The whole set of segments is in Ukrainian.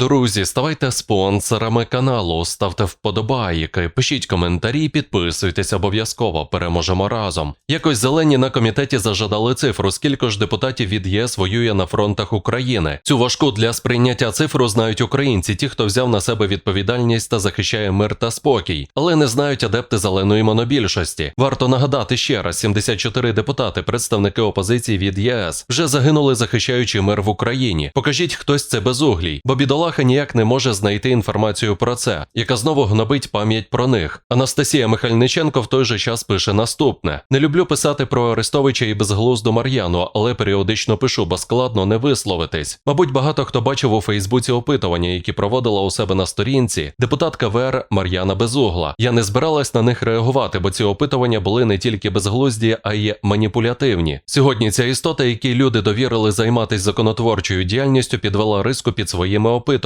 Друзі, ставайте спонсорами каналу, ставте вподобайки, пишіть коментарі, підписуйтесь обов'язково. Переможемо разом. Якось зелені на комітеті зажадали цифру, скільки ж депутатів від ЄС воює на фронтах України. Цю важку для сприйняття цифру знають українці, ті, хто взяв на себе відповідальність та захищає мир та спокій, але не знають адепти зеленої монобільшості. Варто нагадати ще раз: 74 депутати, представники опозиції від ЄС, вже загинули, захищаючи мир в Україні. Покажіть хтось це безуглій, бо бідолаха ніяк не може знайти інформацію про це, яка знову гнобить пам'ять про них. Анастасія Михальниченко в той же час пише наступне: не люблю писати про Арестовича і безглузду Мар'яну, але періодично пишу, бо складно не висловитись. Мабуть, багато хто бачив у Фейсбуці опитування, які проводила у себе на сторінці депутатка ВР Мар'яна Безугла. Я не збиралась на них реагувати, бо ці опитування були не тільки безглузді, а й маніпулятивні. Сьогодні ця істота, якій люди довірили займатися законотворчою діяльністю, підвела риску під своїми опитуваннями.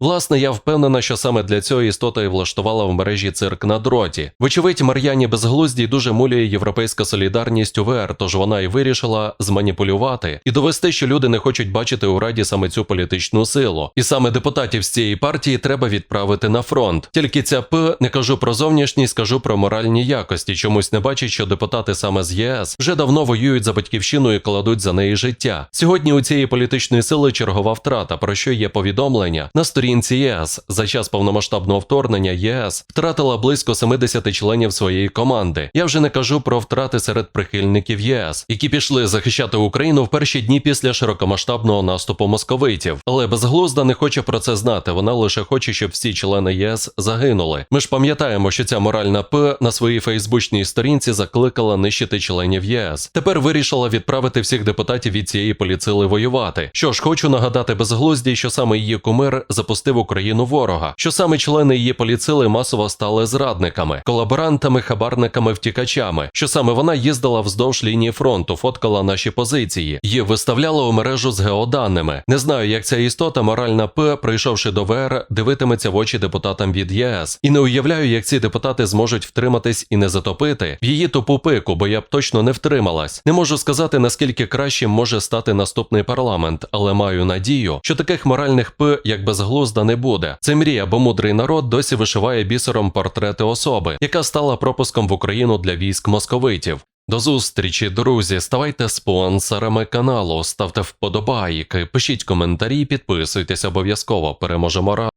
Власне, я впевнена, що саме для цього істота і влаштувала в мережі цирк на дроті. Вочевидь, Мар'яні безглуздій дуже мулює європейська солідарність у ВР, тож вона і вирішила зманіпулювати і довести, що люди не хочуть бачити у раді саме цю політичну силу. І саме депутатів з цієї партії треба відправити на фронт. Тільки ця П не кажу про зовнішність, кажу про моральні якості. Чомусь не бачить, що депутати саме з ЄС вже давно воюють за батьківщину і кладуть за неї життя. Сьогодні у цієї політичної сили чергова втрата, про що є повідомлення на сторінці ЄС. За час повномасштабного вторгнення ЄС втратила близько 70 членів своєї команди. Я вже не кажу про втрати серед прихильників ЄС, які пішли захищати Україну в перші дні після широкомасштабного наступу московитів. Але безглузда не хоче про це знати. Вона лише хоче, щоб всі члени ЄС загинули. Ми ж пам'ятаємо, що ця моральна П на своїй фейсбучній сторінці закликала нищити членів ЄС. Тепер вирішила відправити всіх депутатів від цієї поліцили воювати. Що ж, хочу нагадати безглуздій, що саме її кумир запустив Україну ворога, що саме члени її поліцили масово стали зрадниками, колаборантами, хабарниками, втікачами, що саме вона їздила вздовж лінії фронту, фоткала наші позиції, її виставляла у мережу з геоданими. Не знаю, як ця істота, моральна П, прийшовши до ВР, дивитиметься в очі депутатам від ЄС. І не уявляю, як ці депутати зможуть втриматись і не затопити в її тупу пику, бо я б точно не втрималась. Не можу сказати, наскільки кращим може стати наступний парламент, але маю надію, що таких моральних П, як безглузда, не буде. Це мрія, бо мудрий народ досі вишиває бісером портрети особи, яка стала пропуском в Україну для військ московитів. До зустрічі, друзі. Ставайте спонсорами каналу, ставте вподобайки, пишіть коментарі, підписуйтесь обов'язково. Переможемо разом.